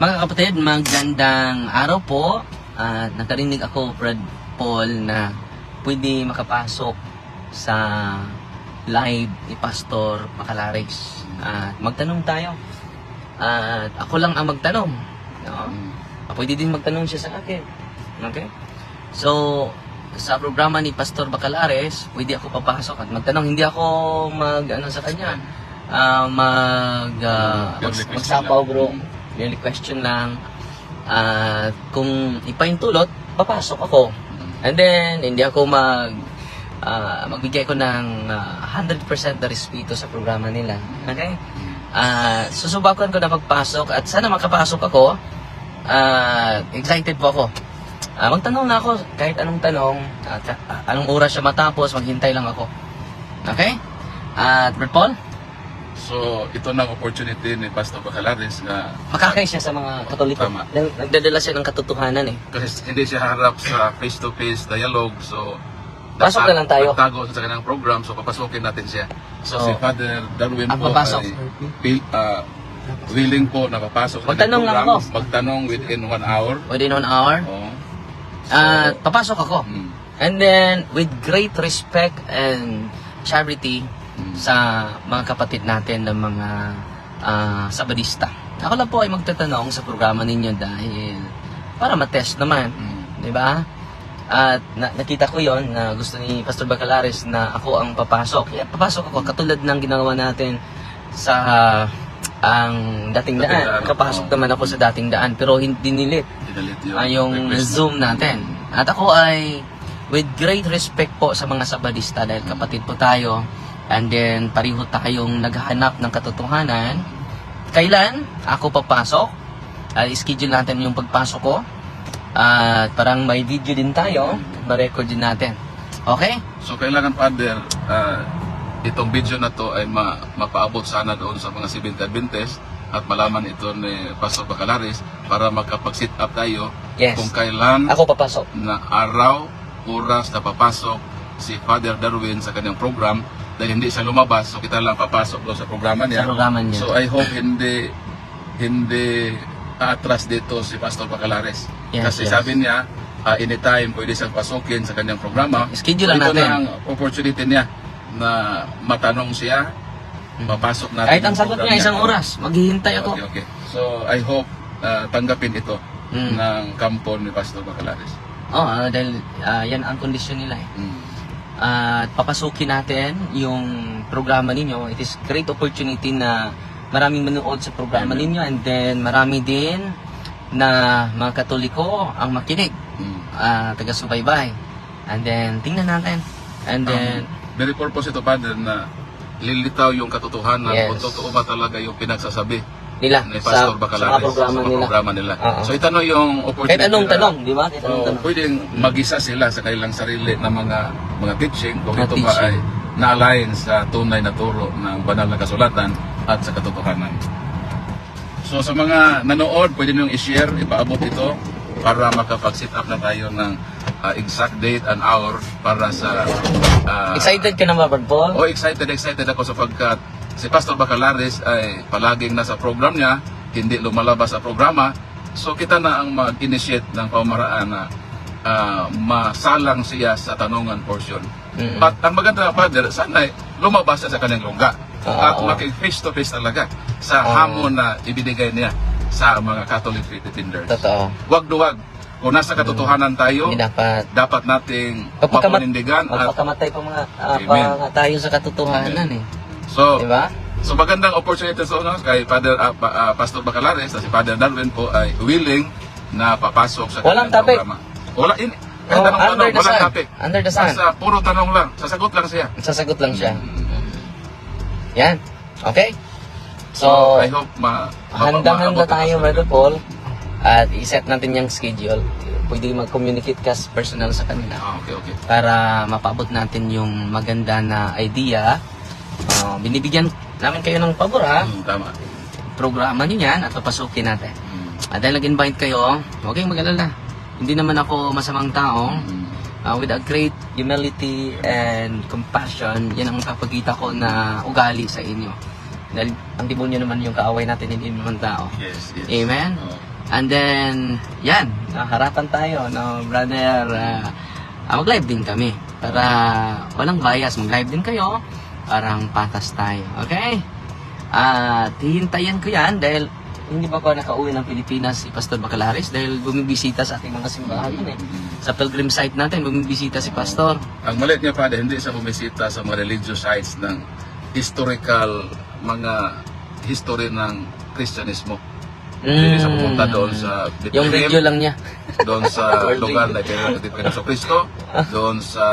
Mga kapatid, magandang araw po. At nakarinig ako, Brad Paul, na pwede makapasok sa live ni Pastor Macalares. At magtanong tayo. At ako lang ang magtanong. No? Pwede din magtanong siya sa akin. Okay? So, sa programa ni Pastor Bacalares, pwede ako papasok at magtanong. Hindi ako mag, ano sa kanya, mag, uh, mag, question magsapaw bro. Merely question lang. At kung ipaintulot, papasok ako. And then, hindi ako mag, ah, magbigay ko ng ah, 100% na respeto sa programa nila. Okay? Ah, susubukan ko na magpasok at sana makapasok ako. Ah, excited po ako. Ah, magtanong na ako kahit anong tanong, ah, anong oras siya matapos, maghintay lang ako. Okay? At Brad Paul, So, ito na ang opportunity ni Pastor Bacalares na makakay siya sa mga katoliko. Tama. Nagdadala siya ng katotohanan eh. kasi hindi siya harap sa face-to-face dialogue. So, Pasok na lang tayo. Tago sa kanyang program, so papasukin natin siya. So, So, si Father Darwin po papasok. ay pi- ah, willing po na papasok sa Magtanong kanyang lang program. ako. Magtanong within one hour. Within one hour. Oh. At papasok ako. mm, And then, with great respect and charity. Sa mga kapatid natin ng mga ah, sabadista. Ako lang po ay magtatanong sa programa ninyo dahil para matest naman. mm. Di ba? At na- nakita ko yon na gusto ni Pastor Bacalares na ako ang papasok. Kaya papasok ako katulad ng ginawa natin sa ang dating daan. Kapasok naman ako sa dating daan pero hindi nilit ah, yung. Zoom natin. At ako ay with great respect po sa mga sabadista dahil kapatid po tayo and then pareho tayong naghahanap ng katotohanan. Kailan ako papasok? Uh, schedule natin yung pagpasok ko. At parang may video din tayo, ma-record din natin. Okay? So kailangan Father, ah, itong video na to ay ma mapaabot sana doon sa mga Seventh Adventist at malaman ito ni Pastor Bacalares para makapag-sit up tayo Yes. kung kailan Ako papasok. na araw, oras na papasok si Father Darwin sa kanyang program dahil hindi siya lumabas so kita lang papasok doon sa programa niya. Sa programa niya. So I hope hindi hindi atras dito si Pastor Bacalares. Yes, Kasi yes. sabi niya, ah, anytime pwede siyang pasukin sa kanyang programa. Schedule lang ito natin. na ang opportunity niya na matanong siya, papasok natin. Kahit ang sagot niya isang oras, maghihintay ako. Okay, okay. So I hope ah, tanggapin ito Mm. ng kampo ni Pastor Bacalares. Oh, ah, dahil ah, yan ang kondisyon nila eh. Mm. At papasukin natin yung programa ninyo. It is great opportunity na maraming manood sa programa ninyo and then marami din na mga katoliko ang makinig, Mm. ah, taga-subaybay. And then, tingnan natin. And then, Um, very purpose ito, Father, na lilitaw yung katotohanan Yes. kung totoo ba talaga yung pinagsasabi nila, ni sa, sa mga programa nila. programa nila. Oo. So ito no yung opportunity Kahit anong tanong, di ba? Kahit anong Oo, tanong. pwedeng mag-isa sila sa kanilang sarili na mga mga teaching kung Mga ito ba teaching. ay na-align sa tunay na turo ng banal na kasulatan at sa katotohanan. So sa mga nanood, pwede nyo i-share, ipaabot ito para makapag-sit up na tayo ng ah, exact date and hour para sa ah, Excited ka na ba, Brad Paul? Oh, excited, excited ako sapagkat si Pastor Bacalares ay palaging nasa program niya, hindi lumalabas sa programa. So kita na ang mag-initiate ng pamamaraan na ah, masalang siya sa tanungan portion. Mm-mm. At ang maganda, Father, sana lumabas siya sa kanyang lungga. Oo, at oo. makik face to face talaga sa Oo. hamon na ibinigay niya sa mga Catholic faith defenders. Totoo. Wag duwag. Kung nasa katotohanan tayo, Hindi dapat. dapat nating mapanindigan at Magpakamatay pa mga Amen. pa tayo sa katotohanan eh. So Di ba? So magandang opportunity so no, kay Father pa- ah, Pastor Bacalares na si Father Darwin po ay willing na papasok sa Walang topic. programa. Wala in Oh, anong under tanong, the walang sun. topic. Under the sun. Basta puro tanong lang, sasagot lang siya. Sasagot lang siya. Mm. Yan. Okay? So, So, I hope ma handang-handa tayo, Brother Paul. At iset natin yung schedule. Pwede mag-communicate ka personal sa kanila Ah, okay, okay. para mapaabot natin yung maganda na idea. Uh, binibigyan namin kayo ng pabor ha. Mm, tama. Programa niyo yan at papasukin natin. Mm, At dahil nag-invite kayo, huwag kayong mag-alala. Hindi naman ako masamang tao. mm, Uh, with a great humility and compassion, yan ang papagita ko na ugali sa inyo. Dahil ang demonyo naman yung kaaway natin, hindi naman tao. Yes, yes. Amen? Oh. And then, yan, harapan tayo, no, brother. Uh, mag-live din kami. Para walang bias, mag-live din kayo. Parang patas tayo. Okay? At hihintayin ko yan dahil hindi pa ako nakauwi ng Pilipinas si Pastor Bacalaris dahil bumibisita sa ating mga simbahan eh. Sa pilgrim site natin, bumibisita si Pastor. Ang maliit niya pa hindi siya bumisita sa mga religious sites ng historical mga history ng Kristyanismo. Hindi siya pumunta doon sa Mm. Yung video Bethlehem, lang niya. doon sa lugar na pinagkatid kay Yeso Cristo, doon sa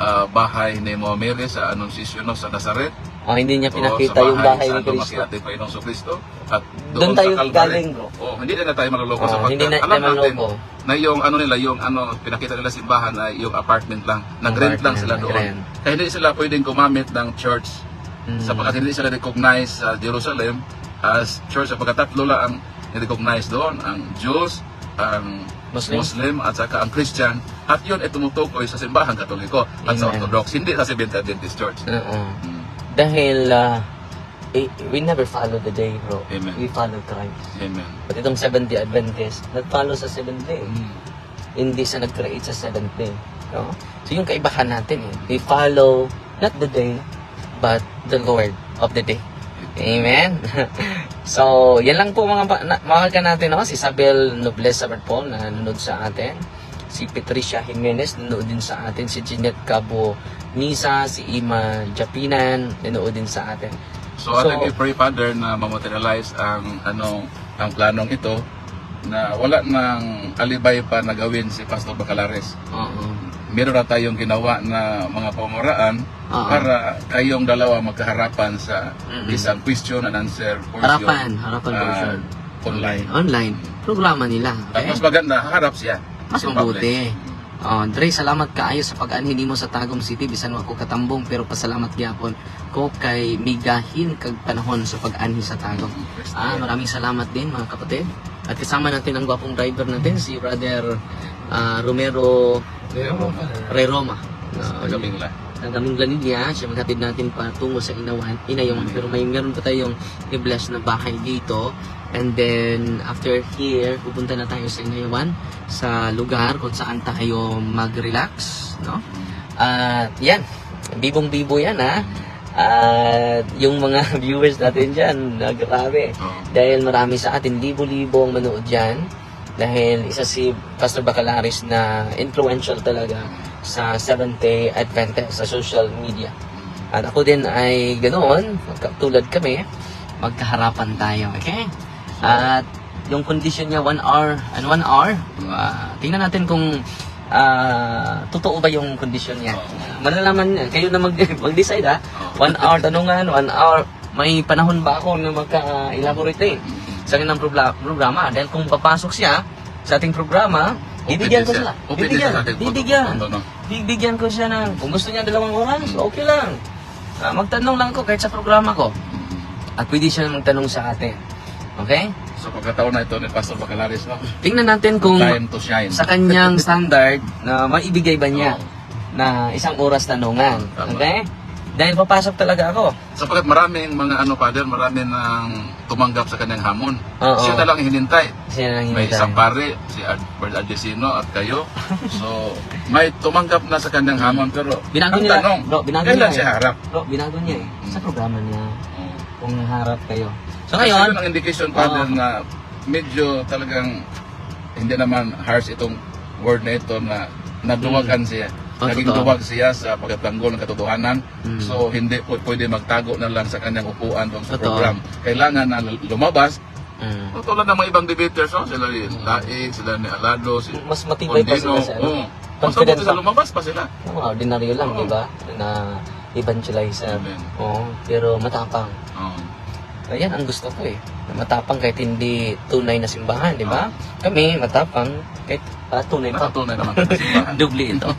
ah, bahay ni Mama Mary sa Annunciation sa Nazaret. Oh, hindi niya pinakita sa yung bahay ni sa Cristo. Dumaguete pa yung Kristo. At Doon doon, tayo sa galing, bro. Oh, hindi na tayo maluloko Oh, sa hindi na alam natin maluloko. na yung ano nila, yung ano, pinakita nila simbahan ay yung apartment lang. Nag-rent lang sila doon. nag-rent. Kaya hindi sila pwedeng gumamit ng church Mm. sapagkat hindi sila recognize sa Jerusalem as church sapagkat tatlo lang ang recognize doon, ang Jews, ang Muslim. Muslim, at saka ang Christian at yun ay tumutukoy sa simbahan katoliko at sa Amen. Orthodox, hindi sa Seventh Adventist Church. Oo. Mm. Dahil ah, eh, we never follow the day, bro. Amen. We follow Christ. Amen. But itong 70 Adventist, nag-follow sa 7th day. Mm. Hindi sa nag-create sa 7th day. No? So yung kaibahan natin eh. We follow not the day, but the Lord of the day. Amen. so, yan lang po mga na, mga ka natin, no? Si Isabel Nobleza Paul na nanonood sa atin. Si Patricia Jimenez nanonood din sa atin. Si Jeanette Cabo Nisa, si Ima Japinan nanonood din sa atin. So, So- ating i-pray Father na mamaterialize ang ano ang planong ito na wala nang alibay pa na gawin si Pastor Bacalares. Oo. Meron na tayong ginawa na mga pamuraan Oo. para kayong dalawa magkaharapan sa Mm-mm. isang question and answer portion. Harapan, harapan ah, version. online. Online. Programa nila. At Okay? mas maganda, harap siya. Mas mabuti. Oh, Dre, salamat kaayo sa pag-anhin mo sa Tagum City bisan wa ko katambong pero pasalamat gyapon ko kay migahin kag panahon sa pag-anhi sa Tagum. Ah, maraming salamat din mga kapatid. At kasama natin ang gwapong driver natin si Brother ah, Romero Ray Roma. Ah, Magaming lang. ang daming lanilya, siya maghatid natin patungo sa inawan, inayawan. Pero may meron pa tayong i-bless na bahay dito. And then, after here, pupunta na tayo sa inayawan, sa lugar kung saan tayo mag-relax, no? At yan, bibong-bibo yan, ha? At yung mga viewers natin dyan, na grabe. Dahil marami sa atin, libo-libo ang manood dyan. Dahil isa si Pastor Bacalaris na influential talaga sa Seventh-day Adventist sa social media. At ako din ay ganoon, tulad kami, magkaharapan tayo, okay? At yung condition niya, one hour, and one hour, ah, tingnan natin kung ah, totoo ba yung condition niya. Malalaman niya, kayo na mag, mag-decide ha. One hour tanungan, one hour, may panahon ba ako na magka-elaborate eh sa kanilang programa? Dahil kung papasok siya sa ating programa, bibigyan ko Bibigyan, siya bibigyan. no? Bibigyan ko siya ng, kung gusto niya dalawang oras, okay lang. Ah, magtanong lang ko kahit sa programa ko. At pwede siya magtanong sa atin. Okay? So pagkataon na ito ni Pastor Bacalares, no? Tingnan natin kung sa kanyang standard na maibigay ba niya Oo. na isang oras tanungan. Tama. Okay? Dahil papasok talaga ako. Sapagkat maraming mga ano, Father, marami nang tumanggap sa kanyang hamon. Oo. Siya na lang hinintay. Siya na lang May hinintay. isang pare, si Brother Adesino at kayo. So, may tumanggap na sa kanyang hamon pero Binago ang nila. tanong, Bro, binago kailan nila siya eh. harap? Bro, binago niya eh. Sa programa niya. Oh. Kung harap kayo. So Kasi ngayon, ang indication, Father, Oo. na medyo talagang hindi naman harsh itong word na ito na naduwagan siya. Oh, Naging totoo. duwag siya sa pagtatanggol ng katotohanan. Mm. So, hindi po pwede magtago na lang sa kanyang upuan doon sa Totoo. program. Kailangan na lumabas mm, O, tulad ng mga ibang debaters, oh, sila ni Laig, sila ni Alado, si mas matibay pa Condino. sila sa ano. Mas Confident mabuti pa. sa lumabas pa sila. Mga ordinaryo lang, Oo. di ba? Na evangelizer. Amen. Oo, pero matapang. Oh. Ayan ang gusto ko eh. Na Matapang kahit hindi tunay na simbahan, di ba? Kami, matapang kahit ah, tunay pa. Nakatunay naman sa simbahan. Doble ito.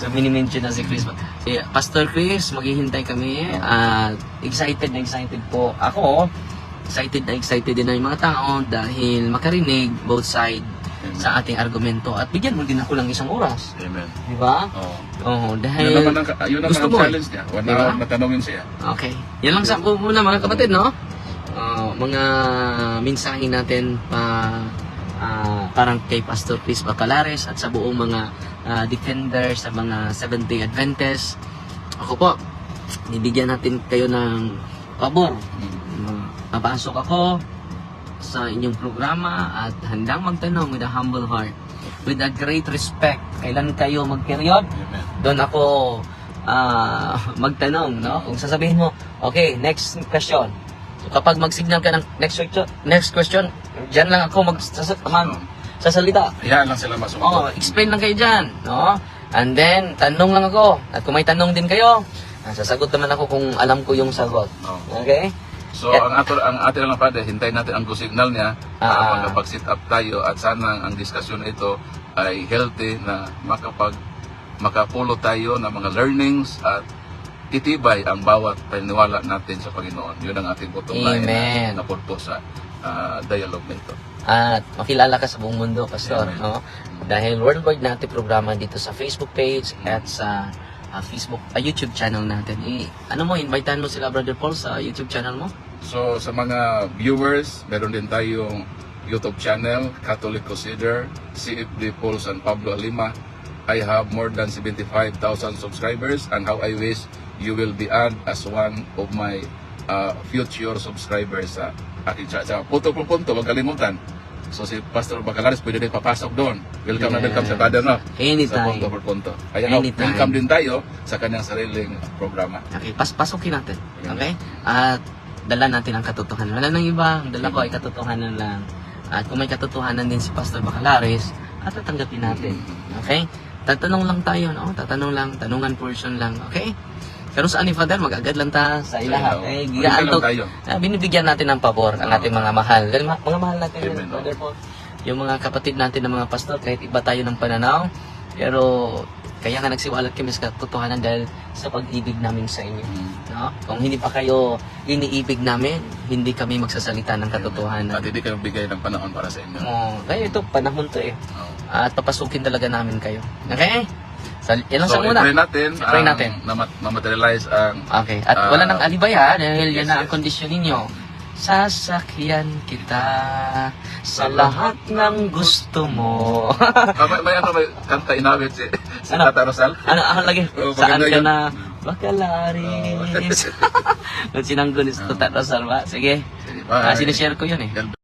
so, minimension na si Chris. Si Pastor Chris, maghihintay kami. At excited na excited po. Ako, excited na excited din na yung mga tao dahil makarinig both side sa ating argumento. At bigyan mo din ako lang isang oras. Amen. Di ba? Oh. Oo, Yun dahil... naman ang, yun naman gusto ang mo eh. challenge niya. One Diba? hour na tanongin siya. Okay. Yan lang sa muna mga kapatid, no? Uh, mga mensahe natin pa ah, parang kay Pastor Chris Bacalares at sa buong mga ah, defender sa mga Seventh-day Adventist. Ako po, bibigyan natin kayo ng pabor. Uh, Papasok ako sa inyong programa at handang magtanong with a humble heart. With a great respect. Kailan kayo mag-period? Doon ako ah, magtanong, no? Kung sasabihin mo, okay, next question. Kapag mag-signal ka ng next question, next question, dyan lang ako mag mag sasalita. Hayaan lang sila masumagot. explain lang kayo dyan, no? And then, tanong lang ako. At kung may tanong din kayo, ah, sasagot naman ako kung alam ko yung sagot. Okay? So, Yeah. ang ato ang atin lang pade, hintayin natin ang go signal niya Ah. para makapag-sit up tayo at sana ang diskusyon ito ay healthy na makapag makapulo tayo ng mga learnings at itibay ang bawat paniniwala natin sa Panginoon. Yun ang ating bottom line Amen. na, na purpose sa ah, dialogue na ito. At makilala ka sa buong mundo, Pastor. Amen. No? Dahil worldwide natin programa dito sa Facebook page at sa ah, Facebook, ah, YouTube channel natin. I, ano mo, invitean mo sila, Brother Paul, sa YouTube channel mo? So sa mga viewers, meron din tayong YouTube channel, Catholic Crusader, CFD Paul San Pablo Lima. I have more than 75,000 subscribers and how I wish you will be add as one of my uh, future subscribers sa aking chat. Sa punto po punto, huwag kalimutan. So si Pastor Bacalares pwede din papasok doon. Welcome na Yes. welcome sa Brother no? Sa Anytime. punto por punto. Kaya Anytime. welcome din tayo sa kanyang sariling programa. Okay, pas pasukin natin. Okay? At dala natin ang katotohanan. Wala nang iba. Ang dala ko ay katotohanan lang. At kung may katotohanan din si Pastor Bacalares, at tatanggapin natin. Okay? Tatanong lang tayo, no? Tatanong lang, tanungan portion lang. Okay? Pero sa ni Father, mag-agad lang ta sa ilaha. Giyaan lang to. Ah, binibigyan natin ng pabor ang ating mga mahal. Dahil ma- mga mahal natin yun, Amen. Brother Paul. Yung mga kapatid natin ng mga pastor, kahit iba tayo ng pananaw, pero kaya nga nagsiwalat kami sa katotohanan dahil sa pag-ibig namin sa inyo. Mm. No? Kung hindi pa kayo iniibig namin, hindi kami magsasalita ng katotohanan. At hindi kayo bigay ng panahon para sa inyo. Oh, kaya ito, panahon to eh. Oh. At papasukin talaga namin kayo. Okay? So, yan lang So, sa muna. natin, I-pray ang natin. na ma-materialize ang Okay. At Ah, wala nang alibay ha, dahil yan yes, na ang kondisyon ninyo. Sasakyan kita sa lahat ng gusto mo. Ah, may, may ano, may kanta inawit si, si Ano? Tata Rosal. ano, ano lagi? Oh, Saan ka yun. na? Bakalaris. Kung sinanggo ni Tata Rosal ba? Sige. Sige, Ah, sinishare ko yun eh.